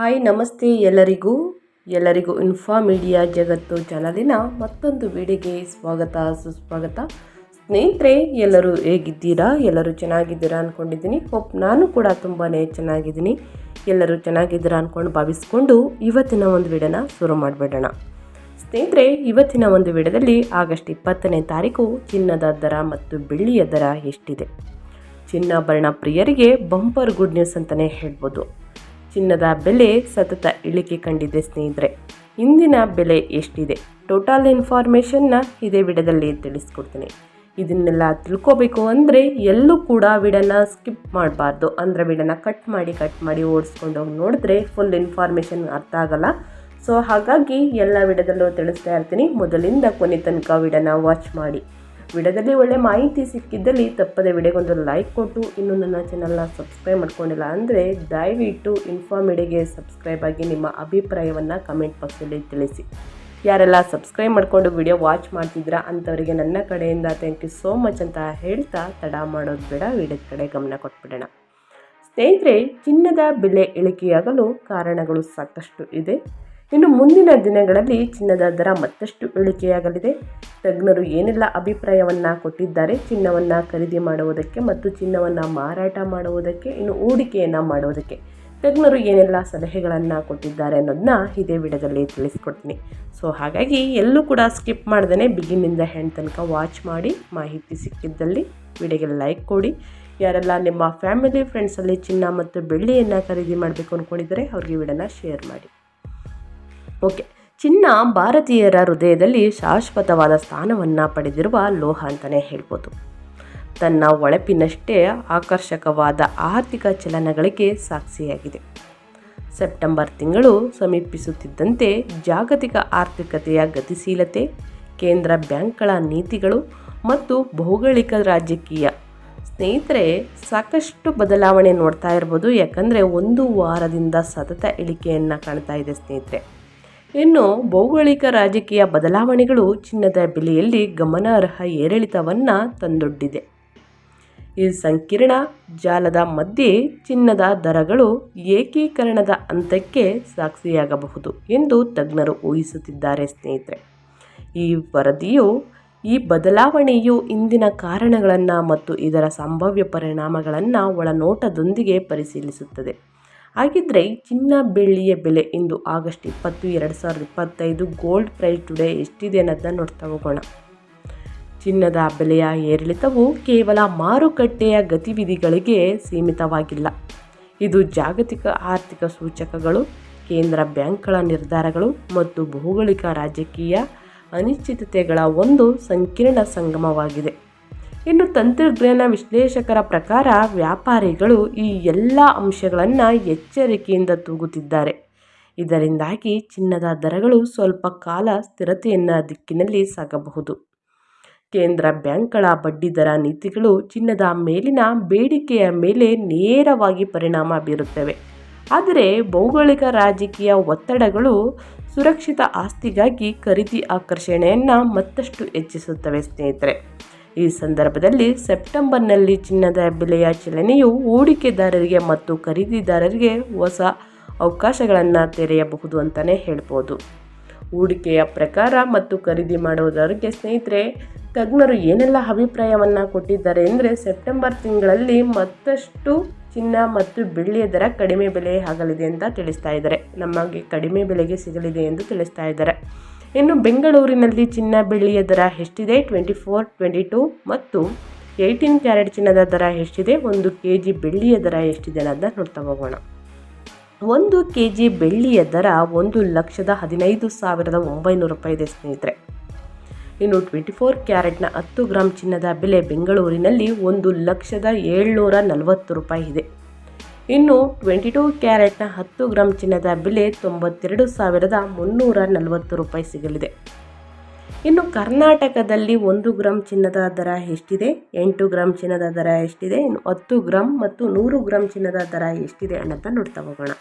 Hi, ನಮಸ್ತೆ ಎಲ್ಲರಿಗೂ. ಎಲ್ಲರಿಗೂ ಇನ್ಫಾ ಮೀಡಿಯಾ ಜಗತ್ತು ಜನದಿನ ಮತ್ತೊಂದು ವಿಡಿಯೋಗೆ ಸ್ವಾಗತ, ಸುಸ್ವಾಗತ. ಸ್ನೇಹಿತರೆ, ಎಲ್ಲರೂ ಹೇಗಿದ್ದೀರಾ? ಎಲ್ಲರೂ ಚೆನ್ನಾಗಿದ್ದೀರಾ ಅಂದ್ಕೊಂಡಿದ್ದೀನಿ ಹೋಪ್ ನಾನು ಕೂಡ ತುಂಬಾ ಚೆನ್ನಾಗಿದ್ದೀನಿ. ಎಲ್ಲರೂ ಚೆನ್ನಾಗಿದ್ದೀರಾ ಅಂದ್ಕೊಂಡು ಭಾವಿಸ್ಕೊಂಡು ಇವತ್ತಿನ ಒಂದು ವಿಡಿಯೋನ ಶುರು ಮಾಡಿಬಿಡೋಣ. ಸ್ನೇಹಿತರೆ, ಇವತ್ತಿನ ಒಂದು ವಿಡಿಯೋದಲ್ಲಿ ಆಗಸ್ಟ್ ಇಪ್ಪತ್ತನೇ ತಾರೀಕು ಚಿನ್ನದ ದರ ಮತ್ತು ಬೆಳ್ಳಿಯ ದರ ಎಷ್ಟಿದೆ? ಚಿನ್ನಾಭರಣ ಪ್ರಿಯರಿಗೆ ಬಂಪರ್ ಗುಡ್ ನ್ಯೂಸ್ ಅಂತಲೇ ಹೇಳ್ಬೋದು. ಚಿನ್ನದ ಬೆಲೆ ಸತತ ಇಳಿಕೆ ಕಂಡಿದೆ ಸ್ನೇಹಿತರೆ. ಇಂದಿನ ಬೆಲೆ ಎಷ್ಟಿದೆ? ಟೋಟಲ್ ಇನ್ಫಾರ್ಮೇಷನ್ನ ಇದೇ ವಿಡದಲ್ಲಿ ತಿಳಿಸ್ಕೊಡ್ತೀನಿ. ಇದನ್ನೆಲ್ಲ ತಿಳ್ಕೋಬೇಕು ಅಂದರೆ ಎಲ್ಲೂ ಕೂಡ ವಿಡನ್ನ ಸ್ಕಿಪ್ ಮಾಡಬಾರ್ದು. ಅಂದರೆ ವಿಡನ್ನ ಕಟ್ ಮಾಡಿ ಕಟ್ ಮಾಡಿ ಓಡಿಸ್ಕೊಂಡು ನೋಡಿದ್ರೆ ಫುಲ್ ಇನ್ಫಾರ್ಮೇಷನ್ ಅರ್ಥ ಆಗಲ್ಲ. ಸೊ ಹಾಗಾಗಿ ಎಲ್ಲ ವಿಡದಲ್ಲೂ ತಿಳಿಸ್ತಾ ಇರ್ತೀನಿ. ಮೊದಲಿಂದ ಕೊನೆ ತನಕ ವಿಡನ್ನ ವಾಚ್ ಮಾಡಿ. ವಿಡಿಯೋದಲ್ಲಿ ಒಳ್ಳೆ ಮಾಹಿತಿ ಸಿಕ್ಕಿದ್ದಲ್ಲಿ ತಪ್ಪದೆ ವಿಡಿಯೋಗೊಂದು ಲೈಕ್ ಕೊಟ್ಟು ಇನ್ನೂ ನನ್ನ ಚಾನಲ್ನ ಸಬ್ಸ್ಕ್ರೈಬ್ ಮಾಡ್ಕೊಂಡಿಲ್ಲ ಅಂದರೆ ದಯವಿಟ್ಟು ಇನ್ಫಾರ್ಮಿಡಿಗೆ ಸಬ್ಸ್ಕ್ರೈಬ್ ಆಗಿ ನಿಮ್ಮ ಅಭಿಪ್ರಾಯವನ್ನು ಕಮೆಂಟ್ ಬಾಕ್ಸಲ್ಲಿ ತಿಳಿಸಿ. ಯಾರೆಲ್ಲ ಸಬ್ಸ್ಕ್ರೈಬ್ ಮಾಡಿಕೊಂಡು ವಿಡಿಯೋ ವಾಚ್ ಮಾಡ್ತಿದ್ದೀರಾ ಅಂಥವರಿಗೆ ನನ್ನ ಕಡೆಯಿಂದ ಥ್ಯಾಂಕ್ ಯು ಸೋ ಮಚ್ ಅಂತ ಹೇಳ್ತಾ ತಡ ಮಾಡೋದು ಬೇಡ, ವಿಡಿಯೋದ ಕಡೆ ಗಮನ ಕೊಟ್ಬಿಡೋಣ. ಸ್ನೇಹಿತರೆ, ಚಿನ್ನದ ಬೆಲೆ ಇಳಿಕೆಯಾಗಲು ಕಾರಣಗಳು ಸಾಕಷ್ಟು ಇದೆ. ಇನ್ನು ಮುಂದಿನ ದಿನಗಳಲ್ಲಿ ಚಿನ್ನದ ದರ ಮತ್ತಷ್ಟು ಇಳಿಕೆಯಾಗಲಿದೆ. ತಜ್ಞರು ಏನೆಲ್ಲ ಅಭಿಪ್ರಾಯವನ್ನು ಕೊಟ್ಟಿದ್ದಾರೆ, ಚಿನ್ನವನ್ನು ಖರೀದಿ ಮಾಡುವುದಕ್ಕೆ ಮತ್ತು ಚಿನ್ನವನ್ನು ಮಾರಾಟ ಮಾಡುವುದಕ್ಕೆ, ಇನ್ನು ಹೂಡಿಕೆಯನ್ನು ಮಾಡುವುದಕ್ಕೆ ತಜ್ಞರು ಏನೆಲ್ಲ ಸಲಹೆಗಳನ್ನು ಕೊಟ್ಟಿದ್ದಾರೆ ಅನ್ನೋದನ್ನ ಇದೇ ವಿಡಿಯೋದಲ್ಲಿ ತಿಳಿಸ್ಕೊಡ್ತೀನಿ. ಸೊ ಹಾಗಾಗಿ ಎಲ್ಲೂ ಕೂಡ ಸ್ಕಿಪ್ ಮಾಡ್ದೇ ಬಿಗಿನಿಂದ ಹೆಣ್ ತನಕ ವಾಚ್ ಮಾಡಿ ಮಾಹಿತಿ ಸಿಕ್ಕಿದ್ದಲ್ಲಿ ವಿಡಿಯೋಗೆ ಲೈಕ್ ಕೊಡಿ. ಯಾರೆಲ್ಲ ನಿಮ್ಮ ಫ್ಯಾಮಿಲಿ, ಫ್ರೆಂಡ್ಸಲ್ಲಿ ಚಿನ್ನ ಮತ್ತು ಬೆಳ್ಳಿಯನ್ನು ಖರೀದಿ ಮಾಡಬೇಕು ಅಂದ್ಕೊಂಡಿದ್ದಾರೆ ಅವ್ರಿಗೆ ವಿಡಿಯೋನ ಶೇರ್ ಮಾಡಿ. ಓಕೆ. ಚಿನ್ನ ಭಾರತೀಯರ ಹೃದಯದಲ್ಲಿ ಶಾಶ್ವತವಾದ ಸ್ಥಾನವನ್ನು ಪಡೆದಿರುವ ಲೋಹ ಅಂತಲೇ ಹೇಳ್ಬೋದು. ತನ್ನ ಒಳಪಿನಷ್ಟೇ ಆಕರ್ಷಕವಾದ ಆರ್ಥಿಕ ಚಲನಗಳಿಗೆ ಸಾಕ್ಷಿಯಾಗಿದೆ. ಸೆಪ್ಟೆಂಬರ್ ತಿಂಗಳು ಸಮೀಪಿಸುತ್ತಿದ್ದಂತೆ ಜಾಗತಿಕ ಆರ್ಥಿಕತೆಯ ಗತಿಶೀಲತೆ, ಕೇಂದ್ರ ಬ್ಯಾಂಕ್ಗಳ ನೀತಿಗಳು ಮತ್ತು ಭೌಗೋಳಿಕ ರಾಜಕೀಯ ಸ್ನೇಹಿತರೆ, ಸಾಕಷ್ಟು ಬದಲಾವಣೆ ನೋಡ್ತಾ ಇರ್ಬೋದು. ಯಾಕಂದರೆ ಒಂದು ವಾರದಿಂದ ಸತತ ಇಳಿಕೆಯನ್ನು ಕಾಣ್ತಾ ಇದೆ ಸ್ನೇಹಿತರೆ. ಇನ್ನು ಭೌಗೋಳಿಕ ರಾಜಕೀಯ ಬದಲಾವಣೆಗಳು ಚಿನ್ನದ ಬೆಲೆಯಲ್ಲಿ ಗಮನಾರ್ಹ ಏರಿಳಿತವನ್ನು ತಂದೊಡ್ಡಿದೆ. ಈ ಸಂಕೀರ್ಣ ಜಾಲದ ಮಧ್ಯೆ ಚಿನ್ನದ ದರಗಳು ಏಕೀಕರಣದ ಹಂತಕ್ಕೆ ಸಾಕ್ಷಿಯಾಗಬಹುದು ಎಂದು ತಜ್ಞರು ಊಹಿಸುತ್ತಿದ್ದಾರೆ ಸ್ನೇಹಿತರೆ. ಈ ವರದಿಯು ಈ ಬದಲಾವಣೆಯು ಇಂದಿನ ಕಾರಣಗಳನ್ನು ಮತ್ತು ಇದರ ಸಂಭಾವ್ಯ ಪರಿಣಾಮಗಳನ್ನು ಒಳನೋಟದೊಂದಿಗೆ ಪರಿಶೀಲಿಸುತ್ತದೆ. ಹಾಗಿದ್ರೆ ಚಿನ್ನ ಬೆಳ್ಳಿಯ ಬೆಲೆ ಇಂದು ಆಗಸ್ಟ್ ಇಪ್ಪತ್ತು, ಎರಡು ಸಾವಿರದ ಇಪ್ಪತ್ತೈದು ಗೋಲ್ಡ್ ಪ್ರೈಸ್ ಟುಡೇ ಎಷ್ಟಿದೆ ಅನ್ನೋದನ್ನ ನೋಡ್ತಾ ಹೋಗೋಣ. ಚಿನ್ನದ ಬೆಲೆಯ ಏರಿಳಿತವು ಕೇವಲ ಮಾರುಕಟ್ಟೆಯ ಗತಿವಿಧಿಗಳಿಗೆ ಸೀಮಿತವಾಗಿಲ್ಲ. ಇದು ಜಾಗತಿಕ ಆರ್ಥಿಕ ಸೂಚಕಗಳು, ಕೇಂದ್ರ ಬ್ಯಾಂಕ್ಗಳ ನಿರ್ಧಾರಗಳು ಮತ್ತು ಭೌಗೋಳಿಕ ರಾಜಕೀಯ ಅನಿಶ್ಚಿತತೆಗಳ ಒಂದು ಸಂಕೀರ್ಣ ಸಂಗಮವಾಗಿದೆ. ಇನ್ನು ತಂತ್ರಜ್ಞಾನ ವಿಶ್ಲೇಷಕರ ಪ್ರಕಾರ ವ್ಯಾಪಾರಿಗಳು ಈ ಎಲ್ಲ ಅಂಶಗಳನ್ನು ಎಚ್ಚರಿಕೆಯಿಂದ ತೂಗುತ್ತಿದ್ದಾರೆ. ಇದರಿಂದಾಗಿ ಚಿನ್ನದ ದರಗಳು ಸ್ವಲ್ಪ ಕಾಲ ಸ್ಥಿರತೆಯನ್ನು ದಿಕ್ಕಿನಲ್ಲಿ ಸಾಗಬಹುದು. ಕೇಂದ್ರ ಬ್ಯಾಂಕ್ಗಳ ಬಡ್ಡಿದರ ನೀತಿಗಳು ಚಿನ್ನದ ಮೇಲಿನ ಬೇಡಿಕೆಯ ಮೇಲೆ ನೇರವಾಗಿ ಪರಿಣಾಮ ಬೀರುತ್ತವೆ. ಆದರೆ ಭೌಗೋಳಿಕ ರಾಜಕೀಯ ಒತ್ತಡಗಳು ಸುರಕ್ಷಿತ ಆಸ್ತಿಗಾಗಿ ಖರೀದಿ ಆಕರ್ಷಣೆಯನ್ನು ಮತ್ತಷ್ಟು ಹೆಚ್ಚಿಸುತ್ತವೆ ಸ್ನೇಹಿತರೆ. ಈ ಸಂದರ್ಭದಲ್ಲಿ ಸೆಪ್ಟೆಂಬರ್ನಲ್ಲಿ ಚಿನ್ನದ ಬೆಲೆಯ ಚಲನೆಯು ಹೂಡಿಕೆದಾರರಿಗೆ ಮತ್ತು ಖರೀದಿದಾರರಿಗೆ ಹೊಸ ಅವಕಾಶಗಳನ್ನು ತೆರೆಯಬಹುದು ಅಂತಲೇ ಹೇಳ್ಬೋದು. ಹೂಡಿಕೆಯ ಪ್ರಕಾರ ಮತ್ತು ಖರೀದಿ ಮಾಡುವುದರಿಗೆ ಸ್ನೇಹಿತರೆ, ತಜ್ಞರು ಏನೆಲ್ಲ ಅಭಿಪ್ರಾಯವನ್ನು ಕೊಟ್ಟಿದ್ದಾರೆ ಅಂದರೆ ಸೆಪ್ಟೆಂಬರ್ ತಿಂಗಳಲ್ಲಿ ಮತ್ತಷ್ಟು ಚಿನ್ನ ಮತ್ತು ಬೆಳ್ಳಿಯ ದರ ಕಡಿಮೆ ಬೆಲೆ ಆಗಲಿದೆ ಅಂತ ತಿಳಿಸ್ತಾ ಇದ್ದಾರೆ. ನಮಗೆ ಕಡಿಮೆ ಬೆಲೆಗೆ ಸಿಗಲಿದೆ ಎಂದು ತಿಳಿಸ್ತಾ ಇದ್ದಾರೆ. ಇನ್ನು ಬೆಂಗಳೂರಿನಲ್ಲಿ ಚಿನ್ನ ಬೆಳ್ಳಿಯ ದರ ಎಷ್ಟಿದೆ? ಟ್ವೆಂಟಿ ಫೋರ್ ಟ್ವೆಂಟಿ ಟು ಮತ್ತು ಏಯ್ಟೀನ್ ಕ್ಯಾರೆಟ್ ಚಿನ್ನದ ದರ ಎಷ್ಟಿದೆ? ಒಂದು ಕೆ ಜಿ ಬೆಳ್ಳಿಯ ದರ ಎಷ್ಟಿದೆ ಅನ್ನೋದನ್ನ ನೋಡ್ತಾ ಹೋಗೋಣ. ಒಂದು ಕೆ ಜಿ ಬೆಳ್ಳಿಯ ದರ ಒಂದು ಲಕ್ಷದ ಹದಿನೈದು ಸಾವಿರದ ಒಂಬೈನೂರು ರೂಪಾಯಿ ಇದೆ ಸ್ನೇಹಿತರೆ. ಇನ್ನು ಟ್ವೆಂಟಿ ಫೋರ್ ಕ್ಯಾರೆಟ್ನ ಹತ್ತು ಗ್ರಾಮ್ ಚಿನ್ನದ ಬೆಲೆ ಬೆಂಗಳೂರಿನಲ್ಲಿ ಒಂದು ಲಕ್ಷದ ಏಳ್ನೂರ ನಲವತ್ತು ರೂಪಾಯಿ ಇದೆ. ಇನ್ನು ಟ್ವೆಂಟಿ ಟೂ ಕ್ಯಾರೆಟ್ನ ಹತ್ತು ಗ್ರಾಮ್ ಚಿನ್ನದ ಬೆಲೆ ತೊಂಬತ್ತೆರಡು ಸಾವಿರದ ಮುನ್ನೂರ ನಲವತ್ತು ರೂಪಾಯಿ ಸಿಗಲಿದೆ. ಇನ್ನು ಕರ್ನಾಟಕದಲ್ಲಿ ಒಂದು ಗ್ರಾಮ್ ಚಿನ್ನದ ದರ ಎಷ್ಟಿದೆ? ಎಂಟು ಗ್ರಾಮ್ ಚಿನ್ನದ ದರ ಎಷ್ಟಿದೆ? ಇನ್ನು ಹತ್ತು ಗ್ರಾಮ್ ಮತ್ತು ನೂರು ಗ್ರಾಮ್ ಚಿನ್ನದ ದರ ಎಷ್ಟಿದೆ ಅನ್ನೋದನ್ನ ನೋಡ್ತಾ ಹೋಗೋಣ.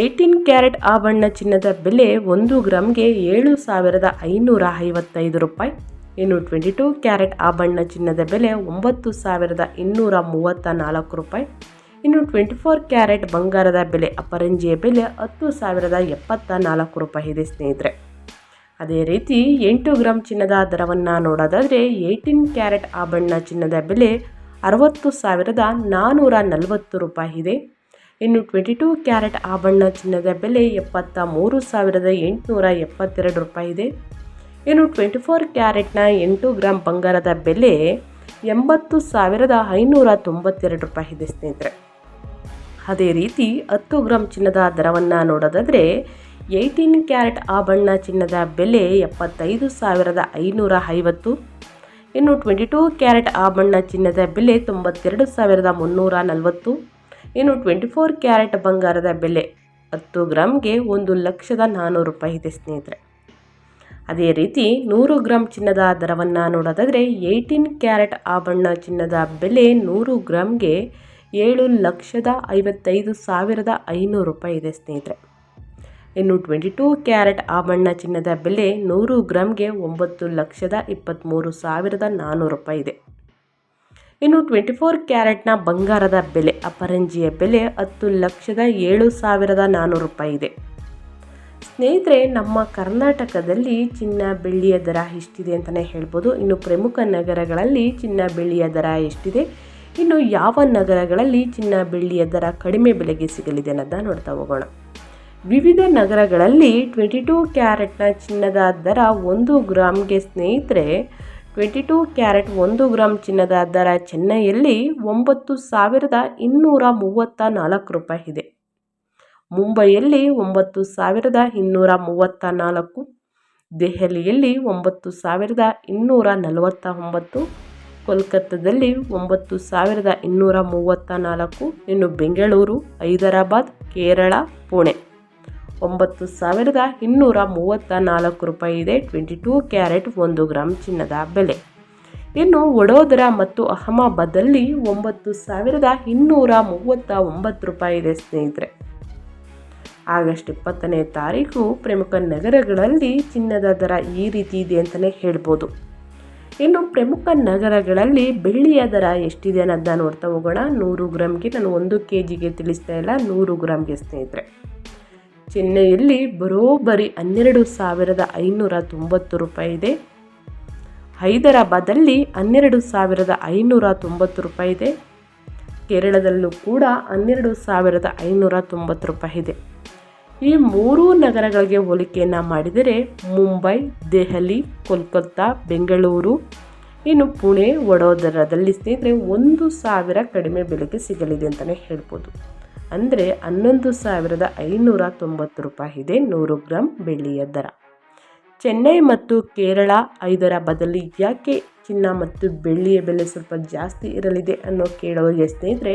ಏಯ್ಟೀನ್ ಕ್ಯಾರೆಟ್ ಆಭರಣ ಚಿನ್ನದ ಬೆಲೆ ಒಂದು ಗ್ರಾಮ್ಗೆ ಏಳು ಸಾವಿರದ ಐನೂರ ಐವತ್ತೈದು ರೂಪಾಯಿ. ಇನ್ನು ಟ್ವೆಂಟಿ ಟೂ ಕ್ಯಾರೆಟ್ ಆಭರಣ ಚಿನ್ನದ ಬೆಲೆ ಒಂಬತ್ತು ಸಾವಿರದ ಇನ್ನೂರ ಮೂವತ್ತ ನಾಲ್ಕು ರೂಪಾಯಿ. ಇನ್ನು ಟ್ವೆಂಟಿ ಫೋರ್ ಕ್ಯಾರೆಟ್ ಬಂಗಾರದ ಬೆಲೆ ಅಪರಂಜಿಯ ಬೆಲೆ ಹತ್ತು ಸಾವಿರದ ಎಪ್ಪತ್ತ ನಾಲ್ಕು ರೂಪಾಯಿ ಇದೆ, ಸ್ನೇಹಿತರೆ. ಅದೇ ರೀತಿ ಎಂಟು ಗ್ರಾಮ್ ಚಿನ್ನದ ದರವನ್ನು ನೋಡೋದಾದರೆ ಏಯ್ಟೀನ್ ಕ್ಯಾರೆಟ್ ಆಭರಣ ಚಿನ್ನದ ಬೆಲೆ ಅರವತ್ತು ಸಾವಿರದ ನಾನ್ನೂರ ನಲವತ್ತು ರೂಪಾಯಿ ಇದೆ. ಇನ್ನು ಟ್ವೆಂಟಿ ಟೂ ಕ್ಯಾರೆಟ್ ಆಭರಣ ಚಿನ್ನದ ಬೆಲೆ ಎಪ್ಪತ್ತ ಮೂರು ಸಾವಿರದ ಎಂಟುನೂರ ಎಪ್ಪತ್ತೆರಡು ರೂಪಾಯಿ ಇದೆ. ಇನ್ನು ಟ್ವೆಂಟಿ ಫೋರ್ ಕ್ಯಾರೆಟ್ನ ಎಂಟು ಗ್ರಾಮ್ ಬಂಗಾರದ ಬೆಲೆ ಎಂಬತ್ತು ಸಾವಿರದ ಐನೂರ ತೊಂಬತ್ತೆರಡು ರೂಪಾಯಿ ಇದೆ, ಸ್ನೇಹಿತರೆ. ಅದೇ ರೀತಿ ಹತ್ತು ಗ್ರಾಮ್ ಚಿನ್ನದ ದರವನ್ನು ನೋಡೋದಾದರೆ ಏಯ್ಟೀನ್ ಕ್ಯಾರೆಟ್ ಆಭರಣ ಚಿನ್ನದ ಬೆಲೆ ಎಪ್ಪತ್ತೈದು ಸಾವಿರದ ಐನೂರ ಐವತ್ತು. ಇನ್ನು ಟ್ವೆಂಟಿ ಟೂ ಕ್ಯಾರೆಟ್ ಆಭರಣ ಚಿನ್ನದ ಬೆಲೆ ತೊಂಬತ್ತೆರಡು ಸಾವಿರದ ಮುನ್ನೂರ ನಲವತ್ತು. ಇನ್ನು ಟ್ವೆಂಟಿ ಫೋರ್ ಕ್ಯಾರೆಟ್ ಬಂಗಾರದ ಬೆಲೆ ಹತ್ತು ಗ್ರಾಮ್ಗೆ ಒಂದು ಲಕ್ಷದ ನಾನ್ನೂರು ರೂಪಾಯಿ ಇದೆ ಸ್ನೇಹಿತರೆ. ಅದೇ ರೀತಿ ನೂರು ಗ್ರಾಮ್ ಚಿನ್ನದ ದರವನ್ನು ನೋಡೋದಾದರೆ ಏಯ್ಟೀನ್ ಕ್ಯಾರೆಟ್ ಆಭರಣ ಚಿನ್ನದ ಬೆಲೆ ನೂರು ಗ್ರಾಮ್ಗೆ ಏಳು ಲಕ್ಷದ ಐವತ್ತೈದು ಸಾವಿರದ ಐನೂರು ರೂಪಾಯಿ ಇದೆ ಸ್ನೇಹಿತರೆ. ಇನ್ನು ಟ್ವೆಂಟಿ ಟೂ ಕ್ಯಾರೆಟ್ ಆಭರಣ ಚಿನ್ನದ ಬೆಲೆ ನೂರು ಗ್ರಾಮ್ಗೆ ಒಂಬತ್ತು ಲಕ್ಷದ ಇಪ್ಪತ್ತ್ಮೂರು ಸಾವಿರದ ನಾನ್ನೂರು ರೂಪಾಯಿ ಇದೆ. ಇನ್ನು ಟ್ವೆಂಟಿ ಫೋರ್ ಕ್ಯಾರೆಟ್ನ ಬಂಗಾರದ ಬೆಲೆ ಅಪರಂಜಿಯ ಬೆಲೆ ಹತ್ತು ಲಕ್ಷದ ಏಳು ಸಾವಿರದ ನಾನ್ನೂರು ರೂಪಾಯಿ ಇದೆ. ಸ್ನೇಹಿತರೆ, ನಮ್ಮ ಕರ್ನಾಟಕದಲ್ಲಿ ಚಿನ್ನ ಬೆಳ್ಳಿಯ ದರ ಎಷ್ಟಿದೆ ಅಂತಲೇ ಹೇಳ್ಬೋದು. ಇನ್ನು ಪ್ರಮುಖ ನಗರಗಳಲ್ಲಿ ಚಿನ್ನ ಬೆಳ್ಳಿಯ ದರ ಎಷ್ಟಿದೆ? ಇನ್ನು ಯಾವ ನಗರಗಳಲ್ಲಿ ಚಿನ್ನ ಬೆಳ್ಳಿಯ ದರ ಕಡಿಮೆ ಬೆಲೆಗೆ ಸಿಗಲಿದೆ ಅನ್ನೋದನ್ನ ನೋಡ್ತಾ ಹೋಗೋಣ. ವಿವಿಧ ನಗರಗಳಲ್ಲಿ ಟ್ವೆಂಟಿ ಟೂ ಕ್ಯಾರೆಟ್ನ ಚಿನ್ನದ ದರ ಒಂದು ಗ್ರಾಮ್ಗೆ ಸ್ನೇಹಿತರೆ ಟ್ವೆಂಟಿ ಟೂ ಕ್ಯಾರೆಟ್ ಒಂದು ಗ್ರಾಮ್ ಚಿನ್ನದ ದರ ಚೆನ್ನೈಯಲ್ಲಿ ಒಂಬತ್ತು ಸಾವಿರದ ಇನ್ನೂರ ಮೂವತ್ತ ನಾಲ್ಕು ರೂಪಾಯಿ ಇದೆ. ಮುಂಬೈಯಲ್ಲಿ ಒಂಬತ್ತು ಸಾವಿರದ ಇನ್ನೂರ ಮೂವತ್ತ ನಾಲ್ಕು, ದೆಹಲಿಯಲ್ಲಿ ಒಂಬತ್ತು ಸಾವಿರದ ಇನ್ನೂರ ನಲವತ್ತ ಒಂಬತ್ತು ಕೋಲ್ಕತ್ತಾದಲ್ಲಿ ಒಂಬತ್ತು ಸಾವಿರದ ಇನ್ನೂರ ಮೂವತ್ತ ನಾಲ್ಕು ಇನ್ನು ಬೆಂಗಳೂರು, ಹೈದರಾಬಾದ್, ಕೇರಳ, ಪುಣೆ. ಒಂಬತ್ತು ಸಾವಿರದ ಇನ್ನೂರ ಮೂವತ್ತ ನಾಲ್ಕು ರೂಪಾಯಿ ಇದೆ, ಟ್ವೆಂಟಿ ಟೂ ಕ್ಯಾರೆಟ್ ಒಂದು ಗ್ರಾಮ್ ಚಿನ್ನದ ಬೆಲೆ. ಇನ್ನು ವಡೋದರಾ ಮತ್ತು ಅಹಮದಾಬಾದಲ್ಲಿ ಒಂಬತ್ತು ಸಾವಿರದ ಇನ್ನೂರ ಮೂವತ್ತ ಒಂಬತ್ತು ರೂಪಾಯಿ ಇದೆ, ಸ್ನೇಹಿತರೆ. ಆಗಸ್ಟ್ ಇಪ್ಪತ್ತನೇ ತಾರೀಕು ಪ್ರಮುಖ ನಗರಗಳಲ್ಲಿ ಚಿನ್ನದ ದರ ಈ ರೀತಿ ಇದೆ ಅಂತಲೇ ಹೇಳ್ಬೋದು. ಇನ್ನು ಪ್ರಮುಖ ನಗರಗಳಲ್ಲಿ ಬೆಳ್ಳಿಯ ದರ ಎಷ್ಟಿದೆ ಅನ್ನೋದನ್ನ ನೋಡ್ತಾ ಹೋಗೋಣ. ನೂರು ಗ್ರಾಮ್ಗೆ ನಾನು ಒಂದು ಕೆ ಜಿಗೆ ತಿಳಿಸ್ತಾ ಇಲ್ಲ, ನೂರು ಗ್ರಾಮ್ಗೆ ಸ್ನೇಹಿತರೆ. ಚೆನ್ನೈಯಲ್ಲಿ ಬರೋಬ್ಬರಿ ಹನ್ನೆರಡು ಸಾವಿರದ ಐನೂರ ತೊಂಬತ್ತು ರೂಪಾಯಿ ಇದೆ. ಹೈದರಾಬಾದಲ್ಲಿ ಹನ್ನೆರಡು ಸಾವಿರದ ಐನೂರ ತೊಂಬತ್ತು ರೂಪಾಯಿ ಇದೆ. ಕೇರಳದಲ್ಲೂ ಕೂಡ ಹನ್ನೆರಡು ಸಾವಿರದ ಐನೂರ ತೊಂಬತ್ತು ರೂಪಾಯಿ ಇದೆ. ಈ ಮೂರೂ ನಗರಗಳಿಗೆ ಹೋಲಿಕೆಯನ್ನು ಮಾಡಿದರೆ ಮುಂಬೈ, ದೆಹಲಿ, ಕೋಲ್ಕತ್ತಾ, ಬೆಂಗಳೂರು, ಇನ್ನು ಪುಣೆ, ವಡೋದರದಲ್ಲಿ ಸ್ನೇಹಿತರೆ ಒಂದು ಸಾವಿರ ಕಡಿಮೆ ಬೆಲೆಗೆ ಸಿಗಲಿದೆ ಅಂತಲೇ ಹೇಳ್ಬೋದು. ಅಂದರೆ ಹನ್ನೊಂದು ಸಾವಿರದ ಐನೂರ ತೊಂಬತ್ತು ರೂಪಾಯಿ ಇದೆ ನೂರು ಗ್ರಾಮ್ ಬೆಳ್ಳಿಯ ದರ. ಚೆನ್ನೈ ಮತ್ತು ಕೇರಳ ಹೈದರಾಬಾದಲ್ಲಿ ಯಾಕೆ ಚಿನ್ನ ಮತ್ತು ಬೆಳ್ಳಿಯ ಬೆಲೆ ಸ್ವಲ್ಪ ಜಾಸ್ತಿ ಇರಲಿದೆ ಅನ್ನೋ ಕೇಳೋರಿಗೆ ಸ್ನೇಹಿತರೆ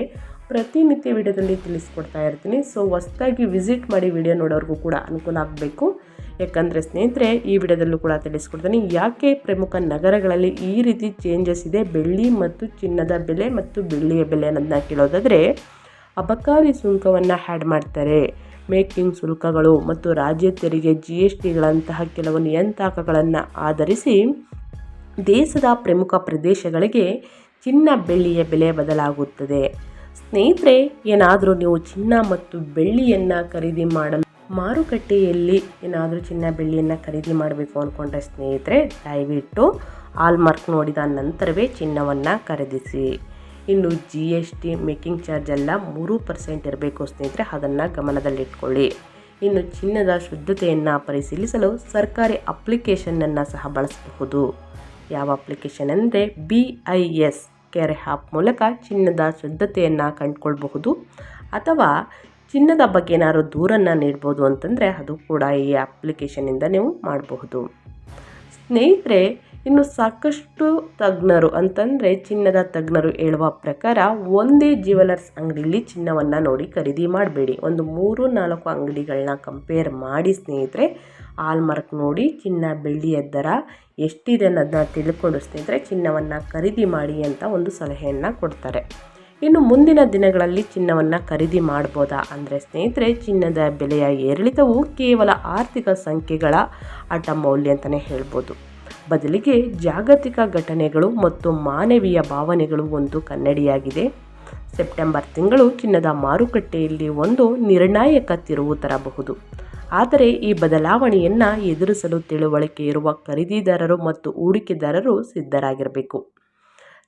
ಪ್ರತಿನಿತ್ಯ ವಿಡಿಯೋದಲ್ಲಿ ತಿಳಿಸ್ಕೊಡ್ತಾ ಇರ್ತೀನಿ. ಸೊ ಹೊಸ್ದಾಗಿ ವಿಸಿಟ್ ಮಾಡಿ ವಿಡಿಯೋ ನೋಡೋರಿಗೂ ಕೂಡ ಅನುಕೂಲ ಆಗಬೇಕು. ಯಾಕಂದರೆ ಸ್ನೇಹಿತರೆ, ಈ ವಿಡಿಯೋದಲ್ಲೂ ಕೂಡ ತಿಳಿಸ್ಕೊಡ್ತೀನಿ. ಯಾಕೆ ಪ್ರಮುಖ ನಗರಗಳಲ್ಲಿ ಈ ರೀತಿ ಚೇಂಜಸ್ ಇದೆ? ಬೆಳ್ಳಿ ಮತ್ತು ಚಿನ್ನದ ಬೆಲೆ ಮತ್ತು ಬೆಳ್ಳಿಯ ಬೆಲೆ ಅನ್ನೋದನ್ನ ಕೇಳೋದಾದರೆ, ಅಬಕಾರಿ ಸುಂಕವನ್ನು ಹ್ಯಾಡ್ ಮಾಡ್ತಾರೆ. ಮೇಕಿಂಗ್ ಶುಲ್ಕಗಳು ಮತ್ತು ರಾಜ್ಯ ತೆರಿಗೆ ಜಿ ಎಸ್ ಟಿಗಳಂತಹ ಕೆಲವು ನಿಯತಾಂಕಗಳನ್ನು ಆಧರಿಸಿ ದೇಶದ ಪ್ರಮುಖ ಪ್ರದೇಶಗಳಿಗೆ ಚಿನ್ನ ಬೆಳ್ಳಿಯ ಬೆಲೆ ಬದಲಾಗುತ್ತದೆ. ಸ್ನೇಹಿತರೆ, ಏನಾದರೂ ನೀವು ಚಿನ್ನ ಮತ್ತು ಬೆಳ್ಳಿಯನ್ನು ಖರೀದಿ ಮಾಡಲು, ಮಾರುಕಟ್ಟೆಯಲ್ಲಿ ಏನಾದರೂ ಚಿನ್ನ ಬೆಳ್ಳಿಯನ್ನು ಖರೀದಿ ಮಾಡಬೇಕು ಅಂದ್ಕೊಂಡ್ರೆ ಸ್ನೇಹಿತರೆ, ದಯವಿಟ್ಟು ಆಲ್ಮಾರ್ಕ್ ನೋಡಿದ ನಂತರವೇ ಚಿನ್ನವನ್ನು ಖರೀದಿಸಿ. ಇನ್ನು G S T making charge ಎಲ್ಲ ಮೂರು ಪರ್ಸೆಂಟ್ ಇರಬೇಕು ಸ್ನೇಹಿತರೆ, ಅದನ್ನು ಗಮನದಲ್ಲಿಟ್ಕೊಳ್ಳಿ. ಇನ್ನು ಚಿನ್ನದ ಶುದ್ಧತೆಯನ್ನು ಪರಿಶೀಲಿಸಲು ಸರ್ಕಾರಿ ಅಪ್ಲಿಕೇಶನನ್ನು ಸಹ ಬಳಸಬಹುದು. ಯಾವ ಅಪ್ಲಿಕೇಶನ್ ಅಂದರೆ B I S care app ಮೂಲಕ ಚಿನ್ನದ ಶುದ್ಧತೆಯನ್ನು ಕಂಡುಕೊಳ್ಬಹುದು. ಅಥವಾ ಚಿನ್ನದ ಬಗ್ಗೆ ಏನಾದ್ರು ದೂರನ್ನು ನೀಡ್ಬೋದು ಅಂತಂದರೆ ಅದು ಕೂಡ ಈ ಅಪ್ಲಿಕೇಶನಿಂದ ನೀವು ಮಾಡಬಹುದು. ಸ್ನೇಹಿತರೆ ಇನ್ನು ಸಾಕಷ್ಟು ತಜ್ಞರು ಅಂತಂದರೆ ಚಿನ್ನದ ತಜ್ಞರು ಹೇಳುವ ಪ್ರಕಾರ ಒಂದೇ ಜ್ಯುವೆಲರ್ಸ್ ಅಂಗಡಿಯಲ್ಲಿ ಚಿನ್ನವನ್ನು ನೋಡಿ ಖರೀದಿ ಮಾಡಬೇಡಿ. ಒಂದು ಮೂರು ನಾಲ್ಕು ಅಂಗಡಿಗಳನ್ನ ಕಂಪೇರ್ ಮಾಡಿ ಸ್ನೇಹಿತರೆ ಆಲ್ಮಾರ್ಕ್ ನೋಡಿ ಚಿನ್ನ ಬೆಳ್ಳಿಯ ದರ ಎಷ್ಟಿದೆ ಅನ್ನೋದನ್ನ ತಿಳ್ಕೊಂಡು ಸ್ನೇಹಿತರೆ ಚಿನ್ನವನ್ನು ಖರೀದಿ ಮಾಡಿ ಅಂತ ಒಂದು ಸಲಹೆಯನ್ನು ಕೊಡ್ತಾರೆ. ಇನ್ನು ಮುಂದಿನ ದಿನಗಳಲ್ಲಿ ಚಿನ್ನವನ್ನು ಖರೀದಿ ಮಾಡ್ಬೋದಾ ಅಂದರೆ ಸ್ನೇಹಿತರೆ, ಚಿನ್ನದ ಬೆಲೆಯ ಏರಿಳಿತವು ಕೇವಲ ಆರ್ಥಿಕ ಸಂಖ್ಯೆಗಳ ಆಟ ಮೌಲ್ಯ ಅಂತಲೇ ಹೇಳ್ಬೋದು. ಬದಲಿಗೆ ಜಾಗತಿಕ ಘಟನೆಗಳು ಮತ್ತು ಮಾನವೀಯ ಭಾವನೆಗಳು ಒಂದು ಕನ್ನಡಿಯಾಗಿದೆ. ಸೆಪ್ಟೆಂಬರ್ ತಿಂಗಳು ಚಿನ್ನದ ಮಾರುಕಟ್ಟೆಯಲ್ಲಿ ಒಂದು ನಿರ್ಣಾಯಕ ತಿರುವು ತರಬಹುದು. ಆದರೆ ಈ ಬದಲಾವಣೆಯನ್ನು ಎದುರಿಸಲು ತಿಳುವಳಿಕೆ ಇರುವ ಖರೀದಿದಾರರು ಮತ್ತು ಹೂಡಿಕೆದಾರರು ಸಿದ್ಧರಾಗಿರಬೇಕು.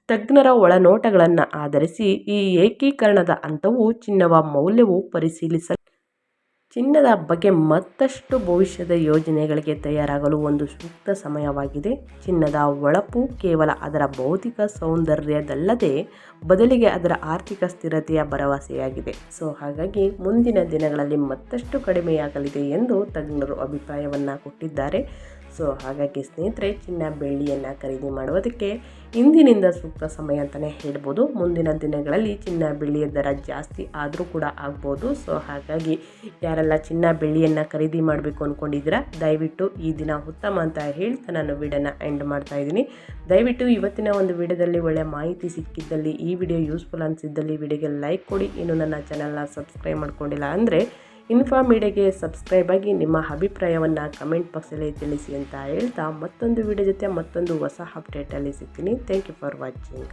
ತಜ್ಞರ ಒಳನೋಟಗಳನ್ನು ಆಧರಿಸಿ ಈ ಏಕೀಕರಣದ ಹಂತವು ಚಿನ್ನವ ಮೌಲ್ಯವು ಪರಿಶೀಲಿಸಲು ಚಿನ್ನದ ಬಗ್ಗೆ ಮತ್ತಷ್ಟು ಭವಿಷ್ಯದ ಯೋಜನೆಗಳಿಗೆ ತಯಾರಾಗಲು ಒಂದು ಸೂಕ್ತ ಸಮಯವಾಗಿದೆ. ಚಿನ್ನದ ಹೊಳಪು ಕೇವಲ ಅದರ ಭೌತಿಕ ಸೌಂದರ್ಯದಲ್ಲದೆ ಬದಲಿಗೆ ಅದರ ಆರ್ಥಿಕ ಸ್ಥಿರತೆಯ ಭರವಸೆಯಾಗಿದೆ. ಸೊ, ಹಾಗಾಗಿ ಮುಂದಿನ ದಿನಗಳಲ್ಲಿ ಮತ್ತಷ್ಟು ಕಡಿಮೆಯಾಗಲಿದೆ ಎಂದು ತಜ್ಞರು ಅಭಿಪ್ರಾಯವನ್ನು ಕೊಟ್ಟಿದ್ದಾರೆ. ಸೊ ಹಾಗಾಗಿ ಸ್ನೇಹಿತರೆ, ಚಿನ್ನ ಬೆಳ್ಳಿಯನ್ನು ಖರೀದಿ ಮಾಡುವುದಕ್ಕೆ ಇಂದಿನಿಂದ ಸೂಕ್ತ ಸಮಯ ಅಂತಲೇ ಹೇಳ್ಬೋದು. ಮುಂದಿನ ದಿನಗಳಲ್ಲಿ ಚಿನ್ನ ಬೆಳ್ಳಿಯ ದರ ಜಾಸ್ತಿ ಆದರೂ ಕೂಡ ಆಗ್ಬೋದು. ಸೊ ಹಾಗಾಗಿ ಯಾರೆಲ್ಲ ಚಿನ್ನ ಬೆಳ್ಳಿಯನ್ನು ಖರೀದಿ ಮಾಡಬೇಕು ಅಂದ್ಕೊಂಡಿದ್ದೀರಾ ದಯವಿಟ್ಟು ಈ ದಿನ ಉತ್ತಮ ಅಂತ ಹೇಳ್ತಾ ನಾನು ವಿಡಿಯೋನ ಎಂಡ್ ಮಾಡ್ತಾ ಇದ್ದೀನಿ. ದಯವಿಟ್ಟು ಇವತ್ತಿನ ಒಂದು ವಿಡಿಯೋದಲ್ಲಿ ಒಳ್ಳೆ ಮಾಹಿತಿ ಸಿಕ್ಕಿದ್ದಲ್ಲಿ, ಈ ವಿಡಿಯೋ ಯೂಸ್ಫುಲ್ ಅನಿಸಿದ್ದಲ್ಲಿ, ವಿಡಿಯೋಗೆ ಲೈಕ್ ಕೊಡಿ. ಇನ್ನು ನನ್ನ ಚಾನಲ್ನ ಸಬ್ಸ್ಕ್ರೈಬ್ ಮಾಡ್ಕೊಂಡಿಲ್ಲ ಅಂದರೆ ಇನ್ಫಾ ಮೀಡಿಯಾಗೆ ಸಬ್ಸ್ಕ್ರೈಬ್ ಆಗಿ ನಿಮ್ಮ ಅಭಿಪ್ರಾಯವನ್ನು ಕಮೆಂಟ್ ಬಾಕ್ಸಲ್ಲಿ ತಿಳಿಸಿ ಅಂತ ಹೇಳ್ತಾ ಮತ್ತೊಂದು ವಿಡಿಯೋ ಜೊತೆ ಮತ್ತೊಂದು ಹೊಸ ಅಪ್ಡೇಟಲ್ಲಿ ಸಿಗ್ತೀನಿ. Thank you for watching